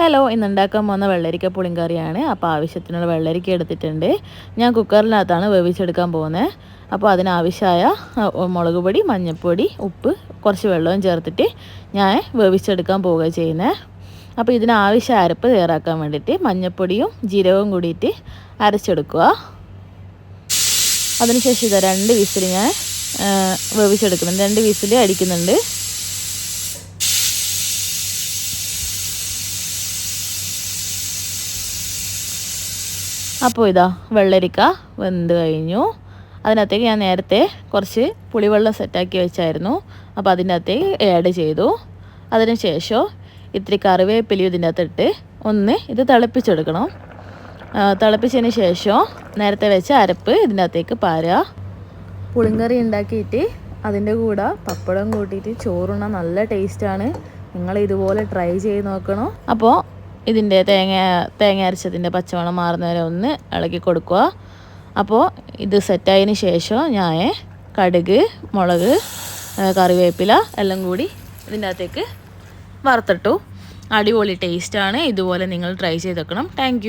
Hello ഇന്ന് ഉണ്ടാക്കാൻ പോകുന്ന വെള്ളരിക്ക പുളിങ്കറിയാണ് അപ്പോൾ ആവശ്യത്തിനുള്ള വെള്ളരിക്ക എടുത്തിട്ടുണ്ട്. ഞാൻ കുക്കറിനകത്താണ് വേവിച്ചെടുക്കാൻ പോകുന്നത് അപ്പോൾ അതിനാവശ്യമായ മുളക് പൊടി മഞ്ഞൾപ്പൊടി ഉപ്പ് കുറച്ച് വെള്ളവും ചേർത്തിട്ട് ഞാൻ വേവിച്ചെടുക്കാൻ പോവുക ചെയ്യുന്നത് അപ്പോൾ ഇതിനാവശ്യ അരപ്പ് തയ്യാറാക്കാൻ വേണ്ടിയിട്ട് മഞ്ഞൾപ്പൊടിയും ജീരകവും കൂടിയിട്ട് അരച്ചെടുക്കുക. അതിനുശേഷം ഇതാ രണ്ട് വിസിൽ ഞാൻ വേവിച്ചെടുക്കുന്നുണ്ട്. രണ്ട് വിസിൽ അടിക്കുന്നുണ്ട്. അപ്പോൾ ഇതാ വെള്ളരിക്ക വെന്ത് കഴിഞ്ഞു. അതിനകത്തേക്ക് ഞാൻ നേരത്തെ കുറച്ച് പുളിവെള്ളം സെറ്റാക്കി വെച്ചായിരുന്നു. അപ്പോൾ അതിന്റെ അകത്തേക്ക് ആഡ് ചെയ്തു. അതിന് ശേഷം ഇത്തിരി കറിവേപ്പിലയും ഇതിന്റെ അകത്തിട്ട് ഒന്ന് ഇത് തിളപ്പിച്ചെടുക്കണം. തിളപ്പിച്ചതിന് ശേഷം നേരത്തെ വെച്ച അരപ്പ് ഇതിന്റെ അകത്തേക്ക് പാരുക പുളിങ്കറി ഉണ്ടാക്കിയിട്ട് അതിന്റെ കൂടെ പപ്പടം കൂട്ടിയിട്ട് ചോറുണ്ണാൻ നല്ല ടേസ്റ്റാണ് നിങ്ങൾ ഇതുപോലെ ട്രൈ ചെയ്ത് നോക്കണം. അപ്പോൾ ഇതിന്റെ തേങ്ങ തേങ്ങ അരച്ചതിന്റെ പച്ചമണം മാറുന്നവരെ ഒന്ന് ഇളക്കി കൊടുക്കുക. അപ്പോൾ ഇത് സെറ്റായതിന് ശേഷം ഞാൻ കടുക് മുളക് കറിവേപ്പില എല്ലാം കൂടി ഇതിന്റെ അകത്തേക്ക് വറുത്തിട്ടു. അടിപൊളി ടേസ്റ്റാണ് ഇതുപോലെ നിങ്ങൾ ട്രൈ ചെയ്ത് വെക്കണം താങ്ക്